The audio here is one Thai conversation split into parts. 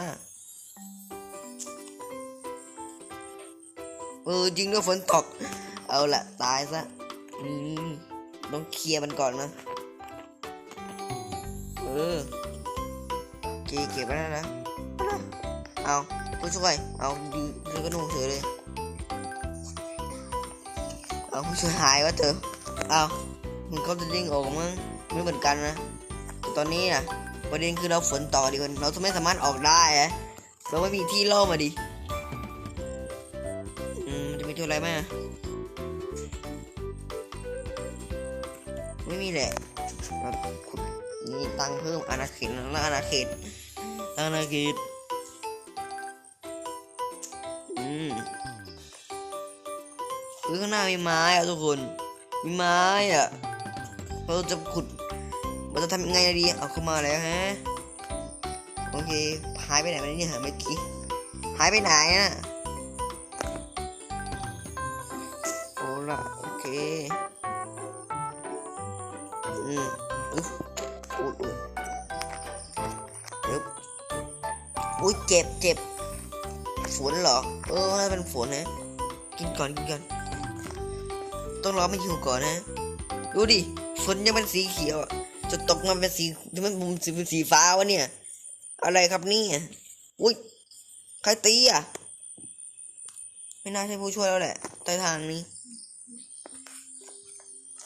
นะเออจริงด้วยฝนตก เอาละตายซะนี่นี่ต้องเคลียร์มันก่อนนะ เออเก็บเก็บไว้แล้วนะ เอาผู้ช่วย เอายืนยืนกระนุ่งเฉยเลย เอาผู้ช่วยหายวะเธอ เอามันเขาจะเด้งออกมั้งไม่เหมือนกันนะแต่ตอนนี้นะ ประเด็นคือเราฝนต่อดีกว่าเราไม่สามารถออกได้อะเราไม่มีที่ล่อมาดิอืมจะมีตัวอะไรไหมไม่มีแหละเราขุดนี่ตั้งเพิ่มอาณาเขตแล้วอาณาเขตอาณาเขตอืมคือข้างหน้ามีไม้อะทุกคน มีไม้อะเราจะขุด เราจะทำยังไงดีเอาเข้ามาแล้วฮะโอเคหายไปไหนมาเนี่ยเมื่อกี้หายไปไหนอะโอ้ล่ะโอเคอืมอึ๊บอุ๊ยอุ๊ยอึ๊บอุ้ยเจ็บเจ็บฝนเหรอเออน่าเป็นฝนนะกินก่อนกินก่อนต้องรอไม่หิวก่อนนะดูดิฝนยังเป็นสีเขียวอะ จะตกมาเป็นสีจะมันมุมสีเป็นสีฟ้าวะเนี่ย อะไรครับนี่อุ้ยใครตีอะ ไม่น่าใช่ผู้ช่วยแล้วแหละใต้ทางนี้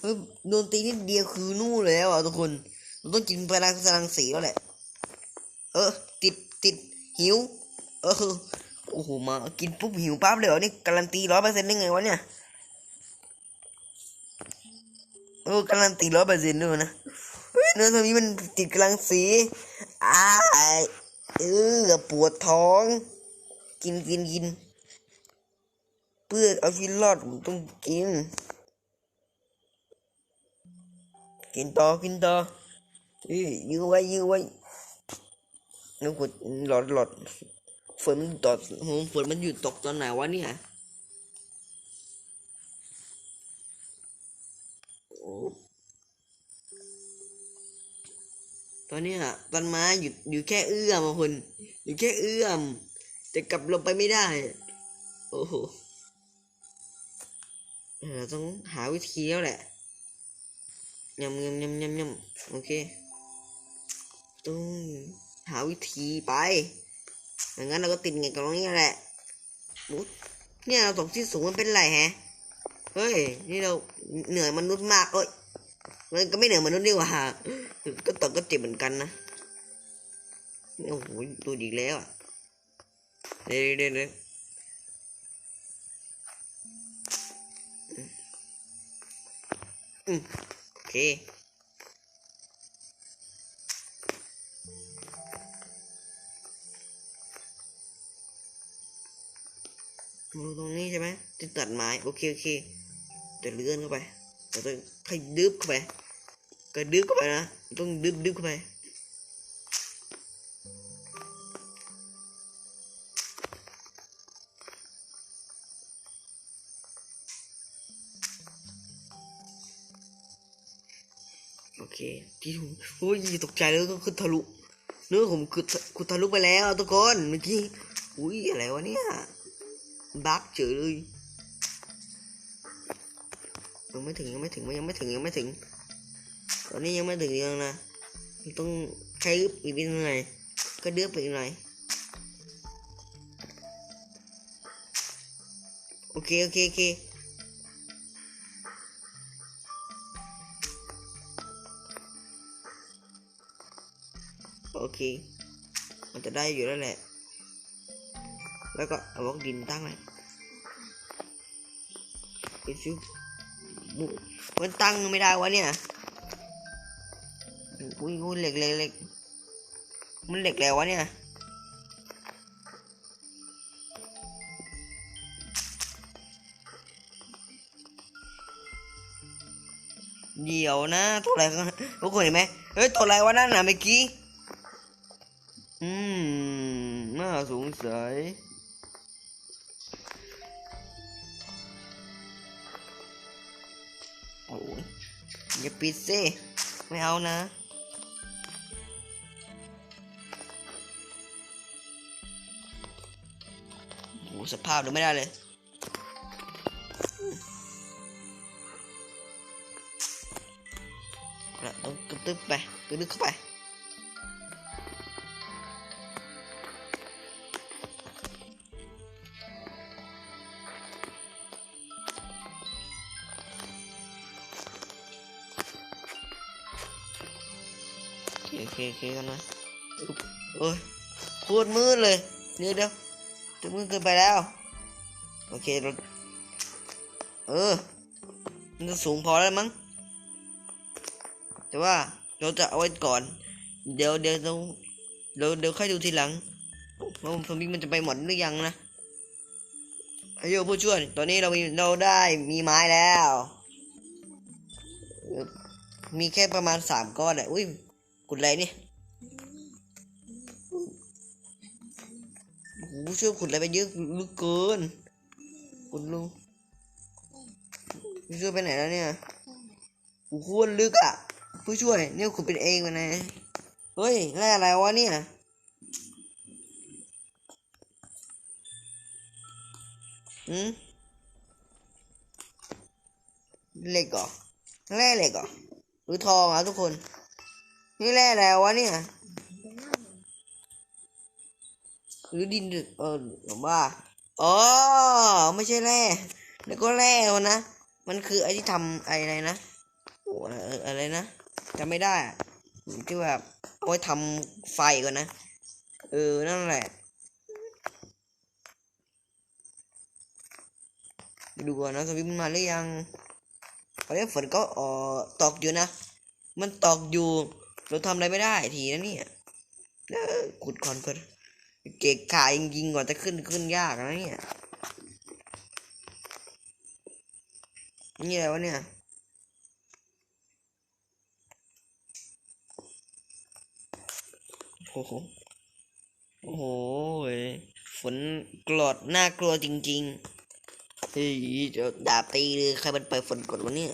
เฮ้ยโดนตีนิดเดียวคือนู่นแล้วอะทุกคนเราต้องกินพลังพลังสีแล้วแหละ เออ ติดติดหิว เออโอ้โหมากินปุ๊บหิวปั๊บเลยเหรอนี่การันตีร้อยเปอร์เซ็นต์ได้ไงวะเนี่ยเออการันตีร้อยเปอร์เซ็นต์ด้วยนะ เนื้อตัวนี้มันติดกำลังสีอ้าเออปวดท้อง กินกินกิน เพื่อเอาชีวิตรอดผมต้องกิน กินต่อกินต่อเอ้ยื้อไว้ยื้อไว้นึกว่าหลอดหลอดฝนมันตกโหฝนมันหยุดตกตอนไหนวะเนี่ยโอ้ ตอนนี้ยต้นไม้หยุดอยู่แค่เอื้อมอะคน อยู่แค่เอื้อมแต่กลับลงไปไม่ได้ โอ้โหเออเราต้องหาวิธีแล้วแหละยำยำยำยำยำโอเคต้องหาวิธีไปอย่างนั้นเราก็ติดไงกับตรงนี้แหละอุ๊ยเนี่ยเราตกที่สูงมันเป็นไรแฮะ เฮ้ย นี่เราเหนื่อยมนุษย์มากเอ้ย มันก็ไม่เหนื่อยมนุษย์ดีกว่าก็ตกก็เจ็บเหมือนกันนะโอ้โหดูดีกแล้วอะเดี๋ยวเดี๋ยวเดี๋ยวอืมโอเคดูตรงนี้ใช่ไหมจะตัดไม้โอเคโอเคจะเลื่อนเข้าไปเราต้องให้ดึบเข้าไป ก็ดึบเข้าไปนะต้องดึบดึบเข้าไปโอเคที่ถูโอ้ยตกใจแล้วก็คือทะลุเนื้อผมคือคือทะลุไปแล้วทุกคนเมื่อกี้อุ้ยอะไรวะเนี่ยบักเฉยเลยยังไม่ถึงยังไม่ถึงยังไม่ถึงยังไม่ถึง ตอนนี้ยังไม่ถึงยังนะต้องใช้อึบอีกนิดหน่อยก็เดือบไปอีกหน่อยโอเคโอเคโอเคโอเค มันจะได้อยู่แล้วแหละ แล้วก็เอาบล็อกดินตั้งไว้ไปชิวบุมันตั้งไม่ได้วะเนี่ย อุ้ยอุ้ยเหล็กเหล็กเหล็กมันเหล็กแล้ววะเนี่ยเดี๋ยวนะตัวอะไรกันทุกคนเห็นไหมเฮ้ยตัวอะไรวะนั่นน่ะเมื่อกี้อืมน่าสงสัยโอ้ยอย่าปิดสิไม่เอานะ สภาพดูไม่ได้เลยแล้วต้องกระตึ๊บไปกระดึกเข้าไปโอเคโอเคกันนะโอ้ยโคตรมืดเลย เดี๋ยวเดี๋ยว จะมืดเกินไปแล้ว โอเคเราเออ มันจะสูงพอแล้วมั้ง แต่ว่าเราจะเอาไว้ก่อน เดี๋ยวเดี๋ยวเราเดี๋ยวเดี๋ยวค่อยดูทีหลังว่าซอมบี้มันจะไปหมดหรือยังนะอายุผู้ช่วย ตอนนี้เรามีเราได้มีไม้แล้ว มีแค่ประมาณสามก้อนแหละอุ้ยกุดอะไรเนี่ย โอ้โหช่วยขุดอะไรไปเยอะเหลึกเกินขุดลงผู้ช่วยไปไหนแล้วเนี่ยโอ้โหโคตรลึกอะ ผู้ช่วยเนี่ยขุดเป็นเองมานะเฮ้ยแร่อะไรวะเนี่ยอืมเหล็กเหรอแร่เหล็กเหรอหรือทองอะทุกคน นี่แร่แล้ววะเนี่ย หรือดินเออผมว่าอ๋อไม่ใช่แร่แล้วก็แร่วนะ มันคือไอ้ที่ทำอะไรนะอะไรนะจำไม่ได้ที่แบบเอาไว้ทำไฟก่อนนะ เออ นั่นแหละดูก่อนนะสวิตมันมาหรือยังตอนนี้ฝนก็เออตกอยู่นะ มันตอกอยู่ เราทำอะไรไม่ได้ทีนะเนี่ยขุดก่อนก่อน เกะขายิงยิงก่อนจะขึ้นขึ้นยากนะเนี่ยนี่อะไรวะเนี่ยโอ้โหโอ้โหฝนกรอดน่ากลัวจริงๆเฮ้ยเดี๋ยวด่าตีเลยใครมันปฝนกรดวะเนี่ย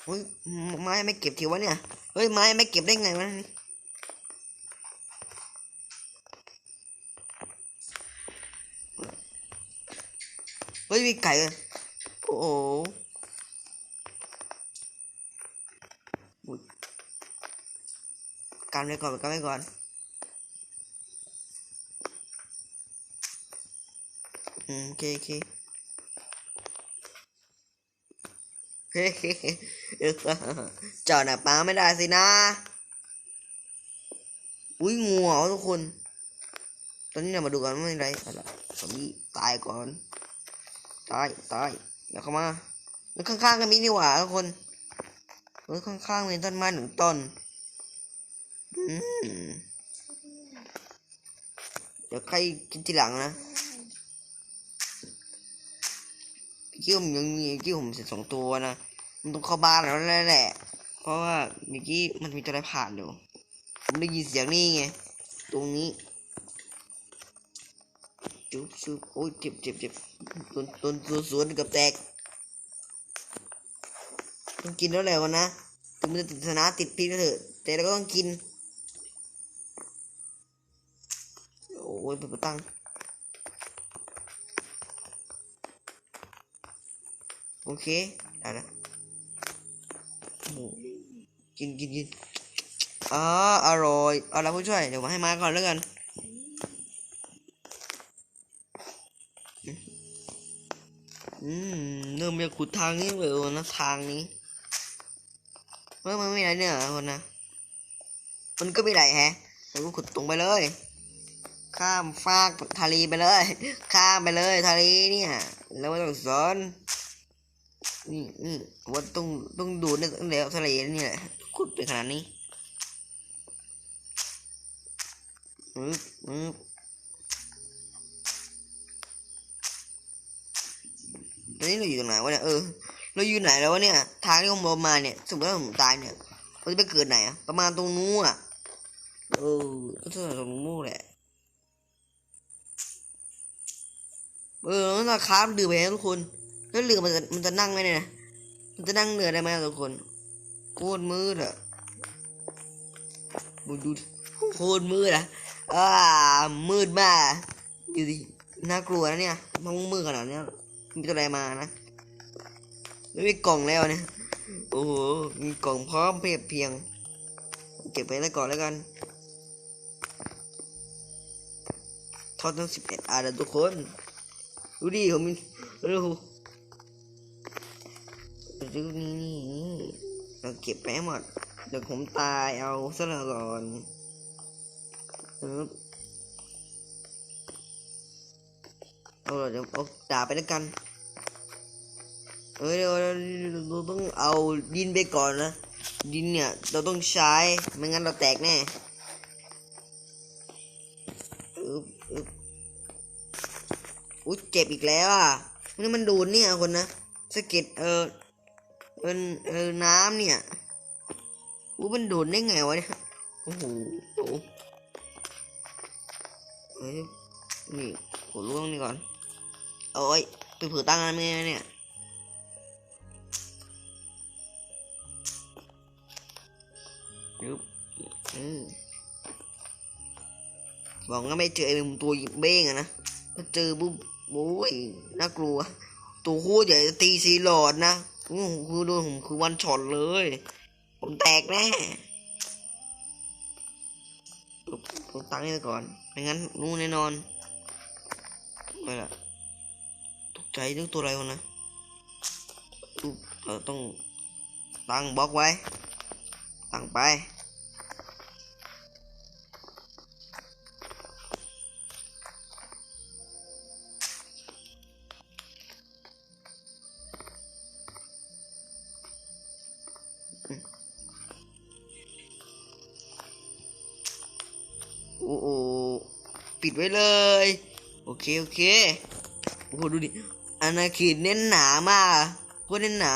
เฮ้ยไม้ไม่เก็บทีวะเนี่ย เฮ้ยไม้ไม่เก็บได้ไงวะเฮ้ยมีไก่เลยโอ้โหกันไว้ก่อนกันไว้ก่อนอืมโอเคโอเค เฮ้เออจอดน่ะป้าไม่ได้สินะ อุ้ยงูเหรอทุกคน ตอนนี้เรามาดูกันว่าไม่เป็นไรอาละสมีตายก่อน ตาย ตายเดี๋ยวเข้ามาแล้วข้างๆก็มีนี่หว่าทุกคนเฮ้ยข้างๆมีต้นไม้หนึ่งต้นเดี๋ยวใครกินทีหลังนะ กี้วผมยังมีกี้วผมเสร็จสองตัวนะ มันต้องเข้าบ้านแล้วแหละ เพราะว่าเมื่อกี้มันมีตัวอะไรผ่านอยู่ ผมได้ยินเสียงนี่ไง ตรงนี้ จุ๊บจุ๊บโอ้ยเจ็บเจ็บเจ็บต้นต้นตัวสวนกับแตก ต้องกินแล้วแหละวะนะ ถึงมันจะติดสนาติดพิษก็เถอะ แต่เราก็ต้องกิน โอ้ยเปิดประตัง เคได้แล้วโอ้โหกินกินกินอ๋ออร่อยเอาละผู้ช่วย เดี๋ยวมาให้มาก่อนแล้วกันอืมเริ่มจะขุดทางนี้เลยนะทางนี้เมื่อมันไม่ไหนเนี่ยคนนะมันก็ไม่ไหลแฮะเราก็ขุดตรงไปเลย ข้ามฟากทะเลไปเลย ข้ามไปเลยทะเลเนี่ย แล้วไม่ต้องสน นี่นี่ว่าต้องต้องดูในตั้งแต่ทะเลนี่แหละขุดไปขนาดนี้อืบอืบตอนนี้เราอยู่ตรงไหนวะเนี่ยเออเราอยู่ไหนแล้ววะเนี่ยทางที่ผมบอกมาเนี่ยสมมติว่าผมตายเนี่ยเราจะไปเกิดไหนอะประมาณตรงนู้นอะเออก็จะตรงนู้นแหละเออแล้วราคาดื่มไปนะทุกคน แล้วเรือมันจะมันจะนั่งไหมเนี่ยมันจะนั่งเรือได้ไหมทุกคนโคตรมืดอะดูดูโคตรมืดอะอ่ามืดมากดูดิน่ากลัวนะเนี่ยมันมืดขนาดนี้มีตัวอะไรมานะไม่มีกล่องแล้วเนี่ยโอ้โหมีกล่องพร้อมเพียบเพียง เก็บไปแล้วก่อนแล้วกันทอดทั้งสิบเอ็ดอันนะทุกคน ดูดิผมมีดู ดูนี่นี่นี่เราเก็บไปให้หมดเดี๋ยวผมตายเอาซะละก่อนปึ๊บเอาเดี๋ยวเอาดาบไปแล้วกันเอ้ยเราต้องเอาดินไปก่อนนะ ดินเนี่ย เราต้องใช้ ไม่งั้นเราแตกแน่อุ้ยเจ็บอีกแล้วอะนี่มันดูดเนี่ยคนนะสะเก็ดเออ เออเออน้ำเนี่ยอุ้ยมันดูดได้ไงวะเนี่ย โอ้โหโอ้โหเฮ้ยนี่ขอล่วงนี่ก่อนโอ้ยไปเผือตั้งอะไรเนี่ยยึบอืมบอกว่าไม่เจอไอ้ตัวเบ้งอะนะถ้าเจอปุ๊บโอ้ยน่ากลัว ตัวโคตรใหญ่ตีสีหลอดนะ โอ้โหคือโดนผมคือวันช็อตเลย ผมแตกแน่ปุ๊บผมตั้งนี่ก่อนไม่งั้นรู้แน่นอนไม่ละตกใจเรื่องตัวอะไรวะนะเราต้องตั้งบล็อกไว้ ตั้งไป ปิดไว้เลย โอเคโอเคโอ้โหดูดิอาณาเขตเน้นหนามากโคตรเน้นหนา